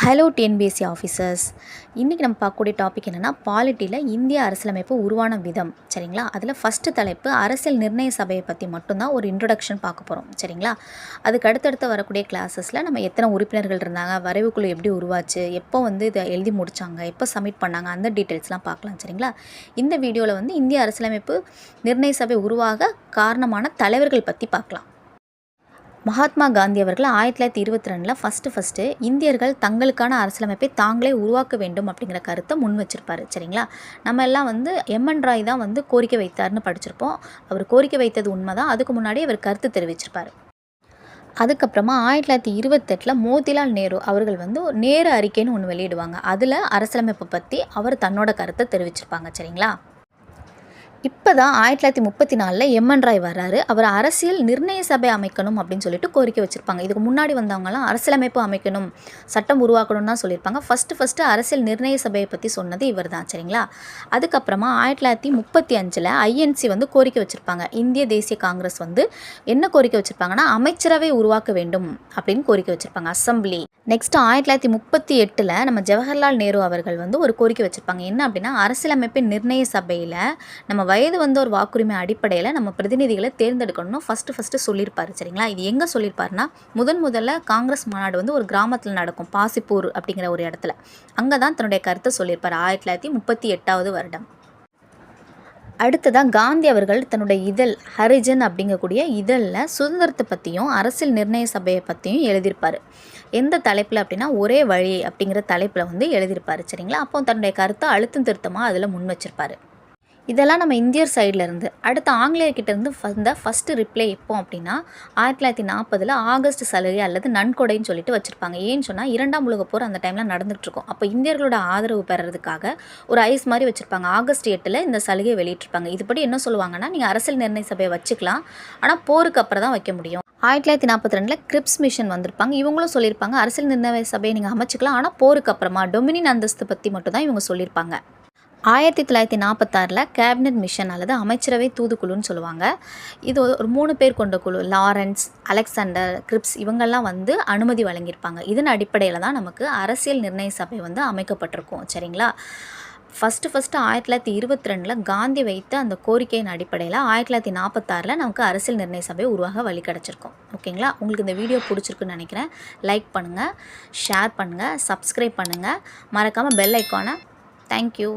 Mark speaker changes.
Speaker 1: Hello TNPSC officers இன்றைக்கி நம்ம பார்க்கக்கூடிய டாபிக் என்னென்னா பாலிட்டியில் இந்திய அரசியலமைப்பு உருவான விதம். சரிங்களா? அதில் ஃபஸ்ட்டு தலைப்பு அரசியல் நிர்ணய சபையை பற்றி மட்டும்தான் ஒரு இன்ட்ரொடக்ஷன் பார்க்க போகிறோம் சரிங்களா? அதுக்கு அடுத்தடுத்து வரக்கூடிய கிளாஸஸில் நம்ம எத்தனை உறுப்பினர்கள் இருந்தாங்க வரைவுக்குழு எப்படி உருவாச்சு எப்போ வந்து இதை எழுதி முடித்தாங்க எப்போ சப்மிட் பண்ணாங்க அந்த டீட்டெயில்ஸ்லாம் பார்க்கலாம். சரிங்களா? இந்த வீடியோவில் வந்து இந்திய அரசியலமைப்பு நிர்ணய சபை உருவாக காரணமான தலைவர்கள் பற்றி பார்க்கலாம். மகாத்மா காந்தி அவர்கள் ஆயிரத்தி தொள்ளாயிரத்தி இருபத்தி ரெண்டில் ஃபஸ்ட்டு ஃபஸ்ட்டு இந்தியர்கள் தங்களுக்கான அரசியலமைப்பை தாங்களே உருவாக்க வேண்டும் அப்படிங்கிற கருத்தை முன் வச்சிருப்பார் சரிங்களா? நம்ம எல்லாம் வந்து எம்என் ராய் தான் வந்து கோரிக்கை வைத்தார்னு படிச்சிருப்போம். அவர் கோரிக்கை வைத்தது உண்மை தான் அதுக்கு முன்னாடி அவர் கருத்து தெரிவிச்சிருப்பார். அதுக்கப்புறமா ஆயிரத்தி தொள்ளாயிரத்தி இருபத்தெட்டில் மோதிலால் நேரு அவர்கள் வந்து நேரு அறிக்கைன்னு ஒன்று வெளியிடுவாங்க. அதில் அரசியலமைப்பை பற்றி அவர் தன்னோட கருத்தை தெரிவிச்சிருப்பாங்க சரிங்களா? இப்போ தான் ஆயிரத்தி தொள்ளாயிரத்தி முப்பத்தி நாலில் எம்என் ராய் வர்றாரு. அவர் அரசியல் நிர்ணய சபை அமைக்கணும் அப்படின்னு சொல்லிட்டு கோரிக்கை வச்சுருப்பாங்க. இதுக்கு முன்னாடி வந்தவங்கலாம் அரசியலமைப்பு அமைக்கணும் சட்டம் உருவாக்கணும் தான் சொல்லியிருப்பாங்க. ஃபஸ்ட்டு ஃபஸ்ட்டு அரசியல் நிர்ணய சபையை பற்றி சொன்னது இவர் தான் சரிங்களா? அதுக்கப்புறமா ஆயிரத்தி தொள்ளாயிரத்தி முப்பத்தி அஞ்சில் ஐஎன்சி வந்து கோரிக்கை வச்சுருப்பாங்க. இந்திய தேசிய காங்கிரஸ் வந்து என்ன கோரிக்கை வச்சுருப்பாங்கன்னா அமைச்சரவை உருவாக்க வேண்டும் அப்படின்னு கோரிக்கை வச்சுருப்பாங்க. அசம்பிளி. நெக்ஸ்ட் ஆயிரத்தி தொள்ளாயிரத்தி முப்பத்தி எட்டில் நம்ம ஜவஹர்லால் நேரு அவர்கள் வந்து ஒரு கோரிக்கை வச்சுருப்பாங்க. என்ன அப்படின்னா அரசியலமைப்பின் நிர்ணய சபையில் நம்ம வயது வந்த ஒரு வாக்குரிமை அடிப்படையில் நம்ம பிரதிநிதிகளை தேர்ந்தெடுக்கணும்னு ஃபஸ்ட்டு ஃபஸ்ட்டு சொல்லியிருப்பார் சரிங்களா? இது எங்கே சொல்லியிருப்பாருன்னா முதன் முதல்ல காங்கிரஸ் மாநாடு வந்து ஒரு கிராமத்தில் நடக்கும் பாசிப்பூர் அப்படிங்கிற ஒரு இடத்துல. அங்கே தான் தன்னுடைய கருத்தை சொல்லியிருப்பார் ஆயிரத்தி தொள்ளாயிரத்தி முப்பத்தி எட்டாவது வருடம். அடுத்ததாக காந்தி அவர்கள் தன்னுடைய இதழ் ஹரிஜன் அப்படிங்கக்கூடிய இதழில் சுதந்திரத்தை பற்றியும் அரசியல் நிர்ணய சபையை பற்றியும் எழுதியிருப்பார். எந்த தலைப்பில் அப்படின்னா ஒரே வழி அப்படிங்கிற தலைப்பில் வந்து எழுதியிருப்பார் சரிங்களா? அப்போ தன்னுடைய கருத்தை அழுத்தம் திருத்தமாக அதில் முன் வச்சிருப்பார். இதெல்லாம் நம்ம இந்தியர் சைடில் இருந்து அடுத்து ஆங்கிலேயர்கிட்டேருந்து வந்த ஃபஸ்ட்டு ரிப்ளை எப்போ அப்படின்னா ஆயிரத்தி தொள்ளாயிரத்தி நாற்பதில் ஆகஸ்ட் சலுகை அல்லது நன்கொடைன்னு சொல்லிட்டு வச்சுருப்பாங்க. ஏன்னு சொன்னால் இரண்டாம் உலக போர் அந்த டைமில் நடந்துகிட்ருக்கும் அப்போ இந்தியர்களோட ஆதரவு பெறதுக்காக ஒரு ஐஸ் மாதிரி வச்சுருப்பாங்க. ஆகஸ்ட் எட்டில் இந்த சலுகையை வெளியிட்டிருப்பாங்க. இதுபடி என்ன சொல்லுவாங்கன்னா நீங்கள் அரசியல் நிர்ணய சபையை வச்சுக்கலாம். ஆனால் போருக்கு அப்புறம் தான் வைக்க முடியும். ஆயிரத்தி தொள்ளாயிரத்தி நாற்பத்தி ரெண்டில் கிரிப்ஸ் மிஷன் வந்திருப்பாங்க. இவங்களும் சொல்லியிருப்பாங்க அரசியல் நிர்ணய சபையை நீங்கள் அமைச்சிக்கலாம். ஆனால் போருக்கு அப்புறமா டொமினின் அந்தஸ்து பற்றி மட்டும் தான் இவங்க சொல்லியிருப்பாங்க. ஆயிரத்தி தொள்ளாயிரத்தி நாற்பத்தாறில் கேபினட் மிஷன் அல்லது அமைச்சரவை தூதுக்குழுன்னு சொல்லுவாங்க. இது ஒரு மூணு பேர் கொண்ட குழு. லாரன்ஸ் அலெக்சாண்டர் கிரிப்ஸ் இவங்கெல்லாம் வந்து அனுமதி வழங்கியிருப்பாங்க. இதன் அடிப்படையில் தான் நமக்கு அரசியல் நிர்ணய சபை வந்து அமைக்கப்பட்டிருக்கும். சரிங்களா? ஃபஸ்ட்டு ஃபஸ்ட்டு ஆயிரத்தி தொள்ளாயிரத்தி இருபத்தி ரெண்டில் காந்தி வைத்த அந்த கோரிக்கையின் அடிப்படையில் ஆயிரத்தி தொள்ளாயிரத்தி நாற்பத்தாறில் நமக்கு அரசியல் நிர்ணய சபை உருவாக வழி கிடச்சிருக்கும். ஓகேங்களா? உங்களுக்கு இந்த வீடியோ பிடிச்சிருக்குன்னு நினைக்கிறேன். லைக் பண்ணுங்கள் ஷேர் பண்ணுங்கள் சப்ஸ்கிரைப் பண்ணுங்கள் மறக்காமல் பெல் ஐக்கானை தேங்க்யூ